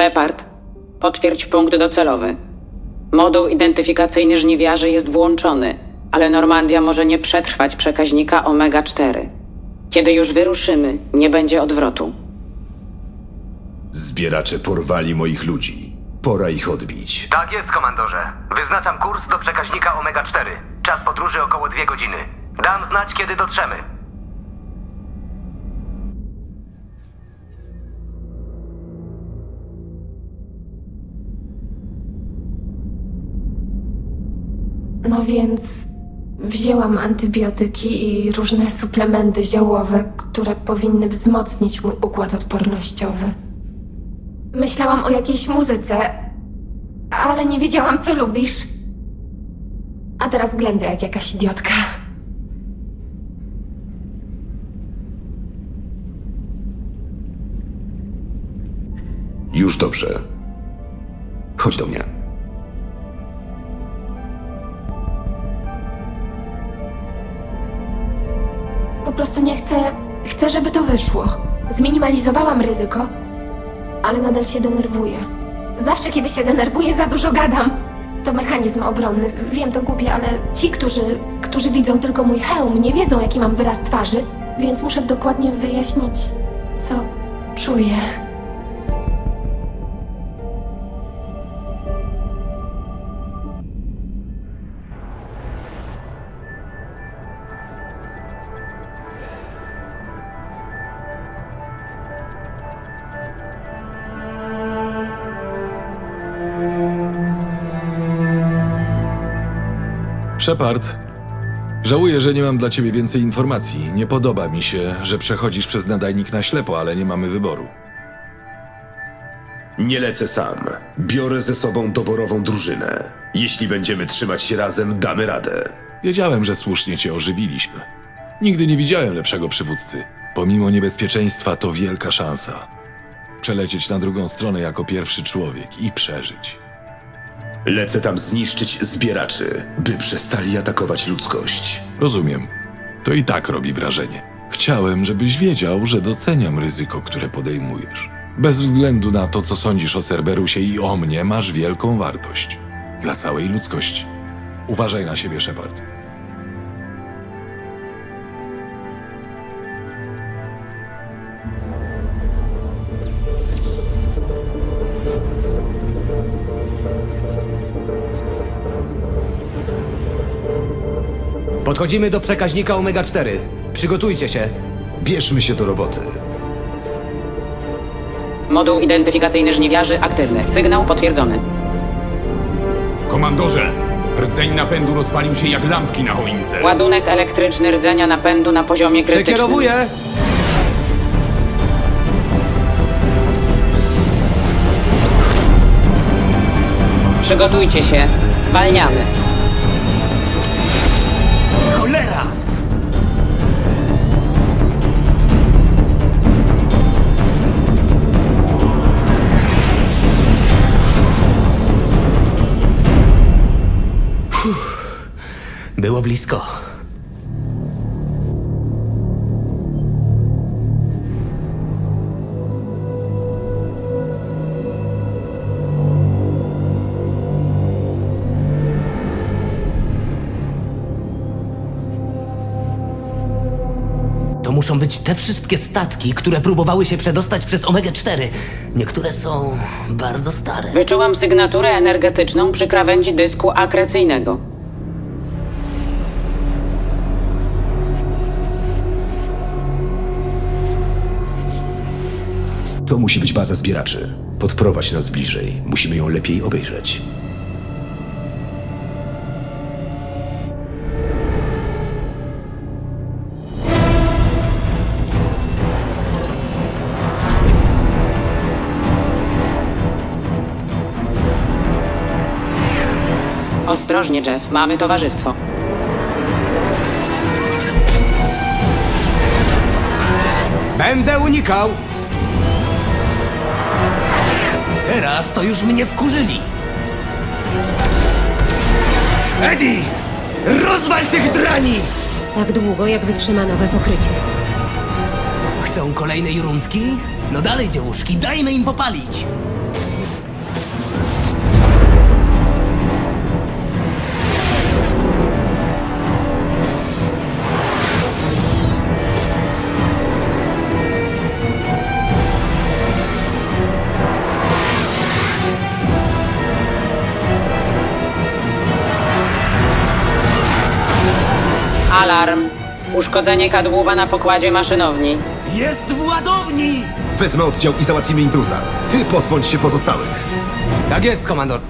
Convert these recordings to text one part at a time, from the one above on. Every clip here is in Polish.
Shepard, potwierdź punkt docelowy. Moduł identyfikacyjny żniwiarzy jest włączony, ale Normandia może nie przetrwać przekaźnika Omega-4. Kiedy już wyruszymy, nie będzie odwrotu. Zbieracze porwali moich ludzi. Pora ich odbić. Tak jest, komandorze. Wyznaczam kurs do przekaźnika Omega-4. Czas podróży około dwie godziny. Dam znać, kiedy dotrzemy. No więc wzięłam antybiotyki i różne suplementy ziołowe, które powinny wzmocnić mój układ odpornościowy. Myślałam o jakiejś muzyce, ale nie wiedziałam, co lubisz. A teraz ględzę jak jakaś idiotka. Już dobrze. Chodź do mnie. Prostu nie chcę. Chcę, żeby to wyszło. Zminimalizowałam ryzyko, ale nadal się denerwuję. Zawsze, kiedy się denerwuję, za dużo gadam. To mechanizm obronny. Wiem, to głupie, ale ci, którzy, którzy widzą tylko mój hełm, nie wiedzą, jaki mam wyraz twarzy, więc muszę dokładnie wyjaśnić, co czuję. Shepard, żałuję, że nie mam dla ciebie więcej informacji. Nie podoba mi się, że przechodzisz przez nadajnik na ślepo, ale nie mamy wyboru. Nie lecę sam. Biorę ze sobą doborową drużynę. Jeśli będziemy trzymać się razem, damy radę. Wiedziałem, że słusznie cię ożywiliśmy. Nigdy nie widziałem lepszego przywódcy. Pomimo niebezpieczeństwa, to wielka szansa. Przelecieć na drugą stronę jako pierwszy człowiek i przeżyć. Lecę tam zniszczyć zbieraczy, by przestali atakować ludzkość. Rozumiem. To i tak robi wrażenie. Chciałem, żebyś wiedział, że doceniam ryzyko, które podejmujesz. Bez względu na to, co sądzisz o Cerberusie i o mnie, masz wielką wartość. Dla całej ludzkości. Uważaj na siebie, Shepard. Podchodzimy do przekaźnika Omega-4. Przygotujcie się. Bierzmy się do roboty. Moduł identyfikacyjny żniwiarzy aktywny. Sygnał potwierdzony. Komandorze, rdzeń napędu rozpalił się jak lampki na choince. Ładunek elektryczny rdzenia napędu na poziomie krytycznym. Przekierowuję! Przygotujcie się. Zwalniamy. Blisko. To muszą być te wszystkie statki, które próbowały się przedostać przez Omega-4. Niektóre są bardzo stare. Wyczułam sygnaturę energetyczną przy krawędzi dysku akrecyjnego. To musi być baza zbieraczy. Podprowadź nas bliżej. Musimy ją lepiej obejrzeć. Ostrożnie, Jeff. Mamy towarzystwo. Będę unikał! Teraz to już mnie wkurzyli. Eddie! Rozwal tych drani! Tak długo, jak wytrzyma nowe pokrycie. Chcą kolejnej rundki? No dalej, dziełuszki, dajmy im popalić. Uszkodzenie kadłuba na pokładzie maszynowni. Jest w ładowni! Wezmę oddział i załatwimy intruza. Ty pozbądź się pozostałych. Tak jest, komandor.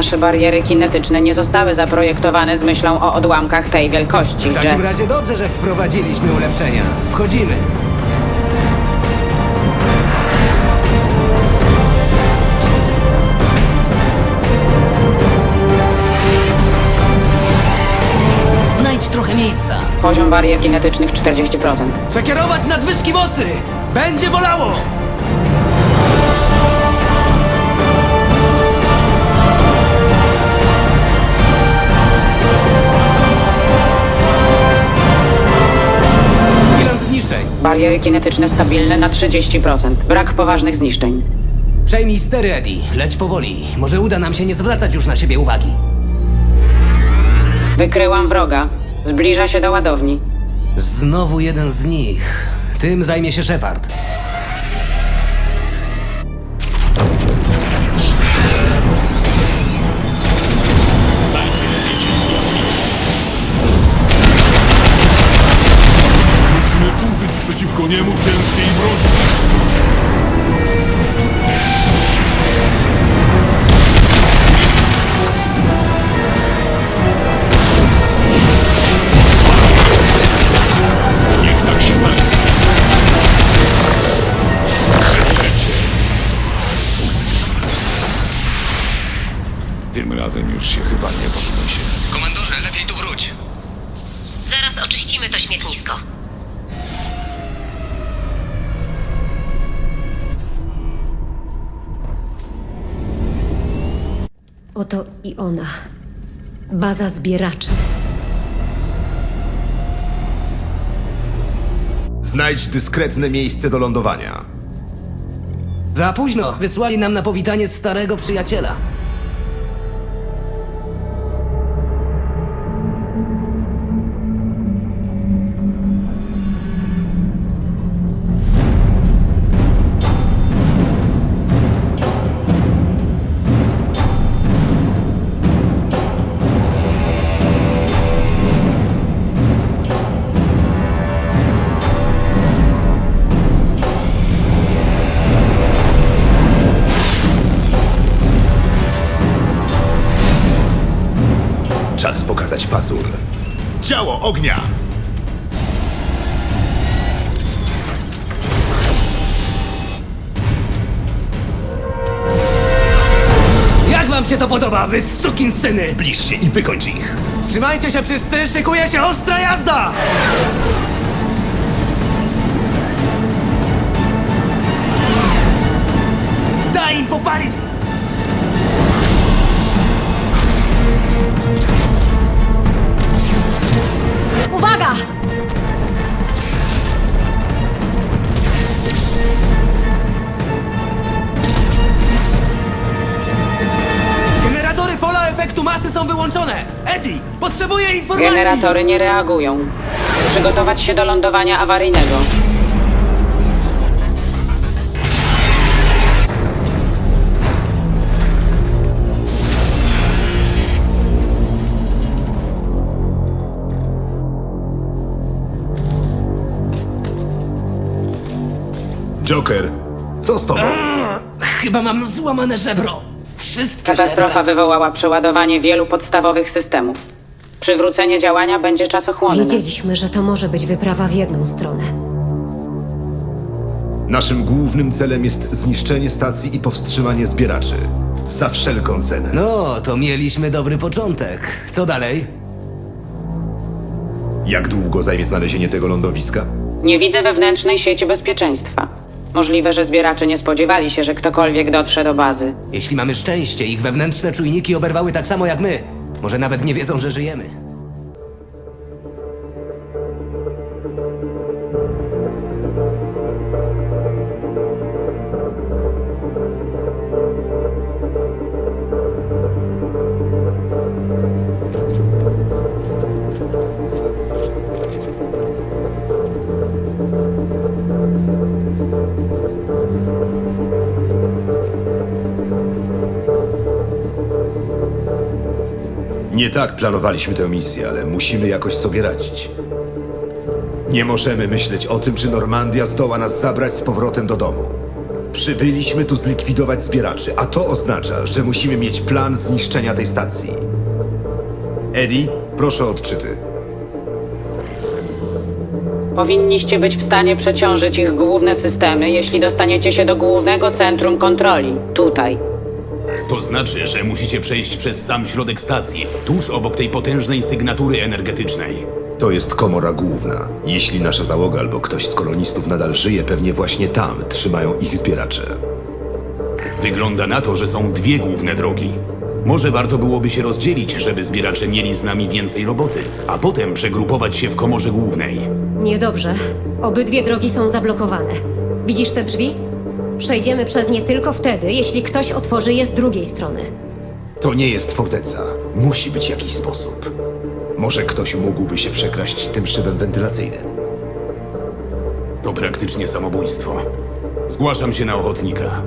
Nasze bariery kinetyczne nie zostały zaprojektowane z myślą o odłamkach tej wielkości, W takim Jeff. razie dobrze, że wprowadziliśmy ulepszenia. Wchodzimy. Znajdź trochę miejsca. Poziom barier kinetycznych 40%. Przekierować nadwyżki mocy! Będzie bolało! Bariery kinetyczne stabilne na 30%. Brak poważnych zniszczeń. Przejmij stery, Eddie. Leć powoli. Może uda nam się nie zwracać już na siebie uwagi. Wykryłam wroga. Zbliża się do ładowni. Znowu jeden z nich. Tym zajmie się Shepard. nie mógł ten film Baza zbieraczy. Znajdź dyskretne miejsce do lądowania. Za późno. Wysłali nam na powitanie starego przyjaciela. Się to podoba, wy syny? Zbliż się i wykończ ich. Trzymajcie się wszyscy, szykuje się ostra jazda! Daj im popalić! Generatory nie reagują. Przygotować się do lądowania awaryjnego. Joker, co z tobą? Chyba mam złamane żebro. Wszystkie Katastrofa żebra. wywołała przeładowanie wielu podstawowych systemów. Przywrócenie działania będzie czasochłonne. Wiedzieliśmy, że to może być wyprawa w jedną stronę. Naszym głównym celem jest zniszczenie stacji i powstrzymanie zbieraczy. Za wszelką cenę. No, to mieliśmy dobry początek. Co dalej? Jak długo zajmie znalezienie tego lądowiska? Nie widzę wewnętrznej sieci bezpieczeństwa. Możliwe, że zbieracze nie spodziewali się, że ktokolwiek dotrze do bazy. Jeśli mamy szczęście, ich wewnętrzne czujniki oberwały tak samo jak my. Może nawet nie wiedzą, że żyjemy. Nie tak planowaliśmy tę misję, ale musimy jakoś sobie radzić. Nie możemy myśleć o tym, czy Normandia zdoła nas zabrać z powrotem do domu. Przybyliśmy tu zlikwidować zbieraczy, a to oznacza, że musimy mieć plan zniszczenia tej stacji. Eddie, proszę o odczyty. Powinniście być w stanie przeciążyć ich główne systemy, jeśli dostaniecie się do głównego centrum kontroli. Tutaj. To znaczy, że musicie przejść przez sam środek stacji, tuż obok tej potężnej sygnatury energetycznej. To jest komora główna. Jeśli nasza załoga albo ktoś z kolonistów nadal żyje, pewnie właśnie tam trzymają ich zbieracze. Wygląda na to, że są dwie główne drogi. Może warto byłoby się rozdzielić, żeby zbieracze mieli z nami więcej roboty, a potem przegrupować się w komorze głównej. Niedobrze. Obydwie drogi są zablokowane. Widzisz te drzwi? Przejdziemy przez nie tylko wtedy, jeśli ktoś otworzy je z drugiej strony. To nie jest forteca. Musi być jakiś sposób. Może ktoś mógłby się przekraść tym szybem wentylacyjnym. To praktycznie samobójstwo. Zgłaszam się na ochotnika.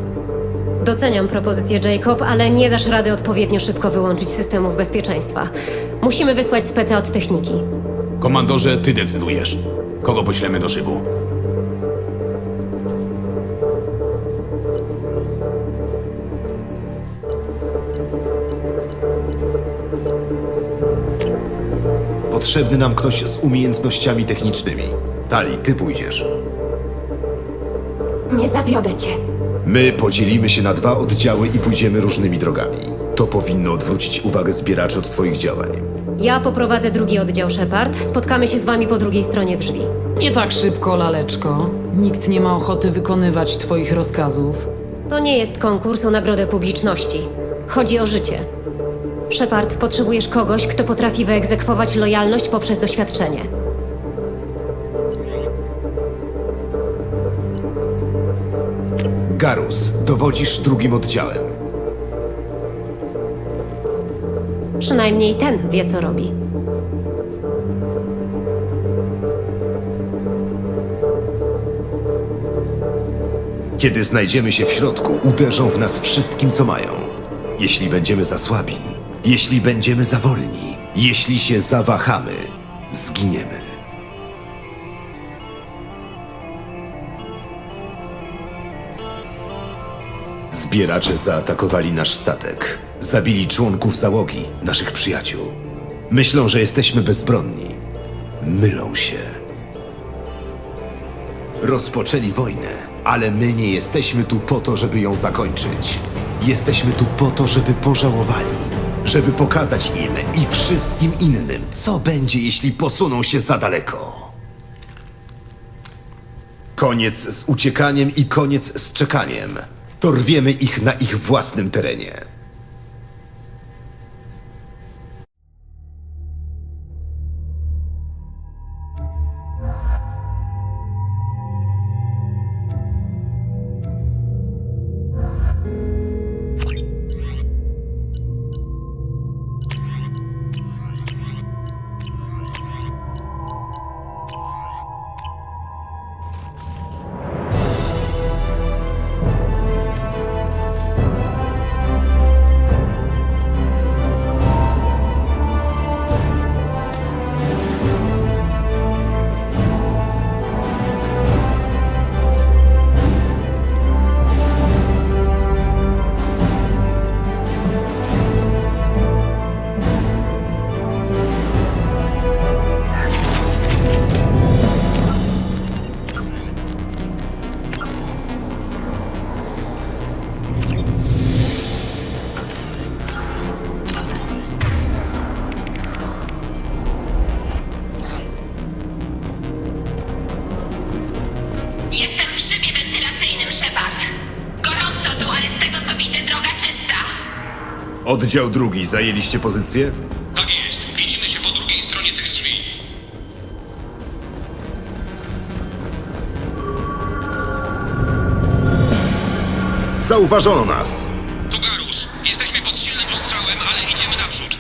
Doceniam propozycję Jacob, ale nie dasz rady odpowiednio szybko wyłączyć systemów bezpieczeństwa. Musimy wysłać speca od techniki. Komandorze, ty decydujesz. Kogo poślemy do szybu? Potrzebny nam ktoś z umiejętnościami technicznymi. Tali, ty pójdziesz. Nie zawiodę cię. My podzielimy się na dwa oddziały i pójdziemy różnymi drogami. To powinno odwrócić uwagę zbieraczy od twoich działań. Ja poprowadzę drugi oddział Shepard. Spotkamy się z wami po drugiej stronie drzwi. Nie tak szybko, laleczko. Nikt nie ma ochoty wykonywać twoich rozkazów. To nie jest konkurs o nagrodę publiczności. Chodzi o życie. Shepard, potrzebujesz kogoś, kto potrafi wyegzekwować lojalność poprzez doświadczenie. Garus, dowodzisz drugim oddziałem. Przynajmniej ten wie, co robi. Kiedy znajdziemy się w środku, uderzą w nas wszystkim, co mają. Jeśli będziemy za słabi, jeśli będziemy za wolni, jeśli się zawahamy, zginiemy. Zbieracze zaatakowali nasz statek. Zabili członków załogi, naszych przyjaciół. Myślą, że jesteśmy bezbronni. Mylą się. Rozpoczęli wojnę, ale my nie jesteśmy tu po to, żeby ją zakończyć. Jesteśmy tu po to, żeby pożałowali, żeby pokazać im i wszystkim innym, co będzie, jeśli posuną się za daleko. Koniec z uciekaniem i koniec z czekaniem. Dorwiemy ich na ich własnym terenie. Oddział drugi, zajęliście pozycję? Tak jest. Widzimy się po drugiej stronie tych drzwi. Zauważono nas! Tu Garus. Jesteśmy pod silnym ostrzałem, ale idziemy naprzód.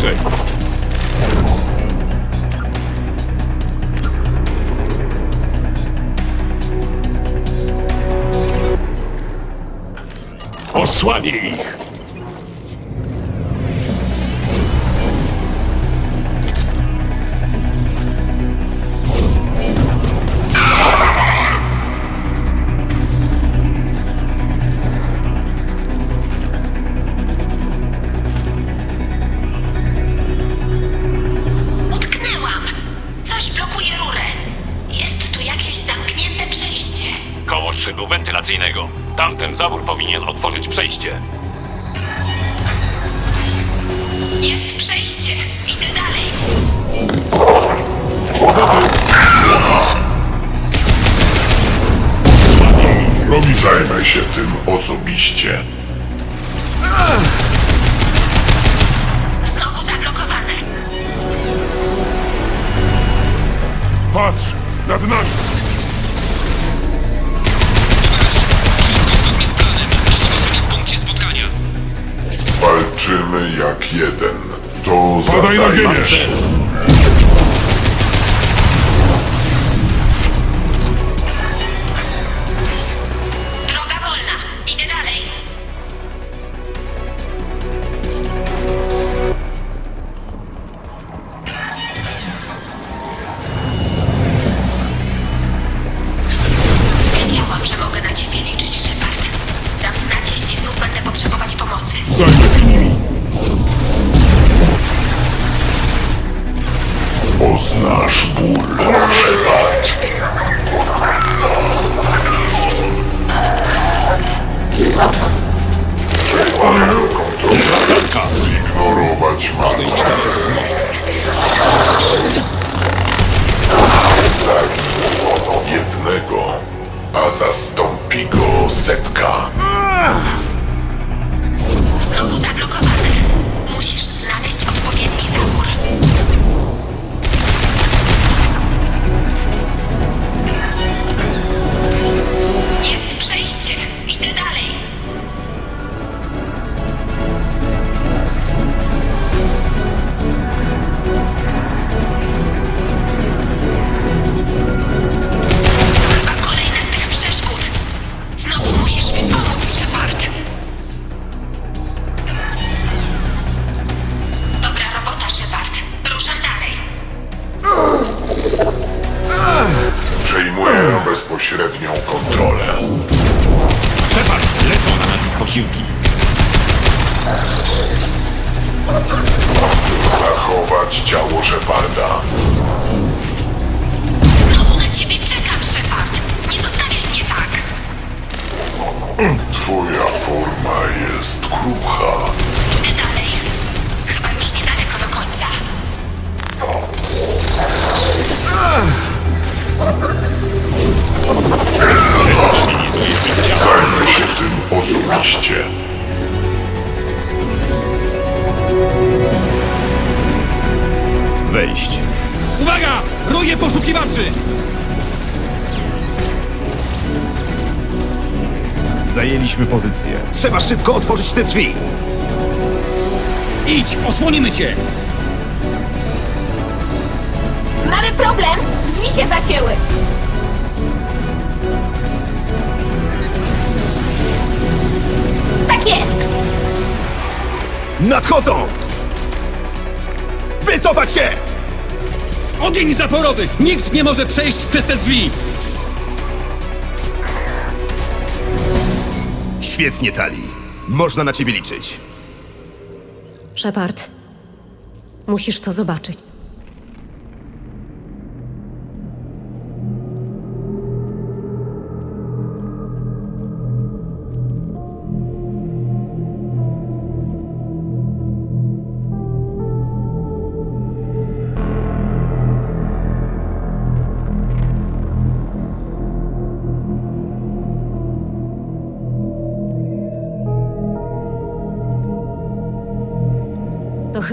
Bliżej. Ich. Szybu wentylacyjnego. Tamten zawór powinien otworzyć przejście. Jest przejście. Idę dalej. Robi zajmę się tym osobiście. Znowu zablokowane. Patrz, nad nami! Jak jeden. To Padaj na ziemię! should have Wejść. Uwaga! Ruje poszukiwaczy! Zajęliśmy pozycję. Trzeba szybko otworzyć te drzwi! Idź, osłonimy cię! Mamy problem! Drzwi się zacięły! Tak jest! Nadchodzą! Wycofać się! Ogień zaporowy! Nikt nie może przejść przez te drzwi! Świetnie, Tali. Można na ciebie liczyć. Shepard, Musisz to zobaczyć.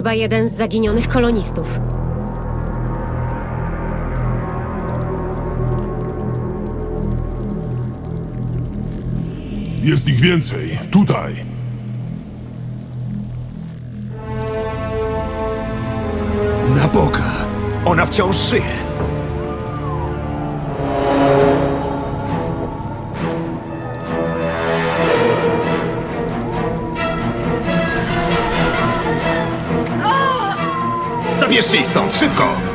Chyba jeden z zaginionych kolonistów. Jest ich więcej. Tutaj. Na Boga! Ona wciąż żyje! Zabierzcie ich stąd, szybko!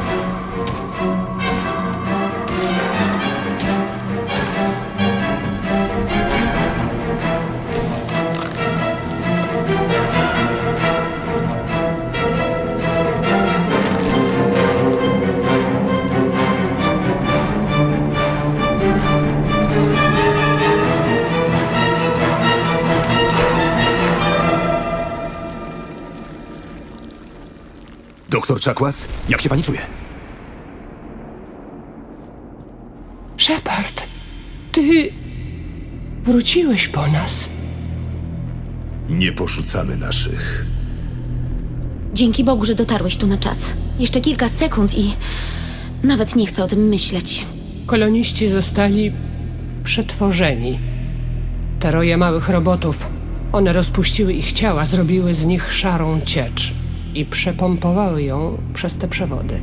Doktor Czakłas, jak się pani czuje? Shepard, ty wróciłeś po nas. Nie porzucamy naszych. Dzięki Bogu, że dotarłeś tu na czas. Jeszcze kilka sekund i... Nawet nie chcę o tym myśleć. Koloniści zostali przetworzeni. Te roje małych robotów. One rozpuściły ich ciała, zrobiły z nich szarą ciecz i przepompowały ją przez te przewody.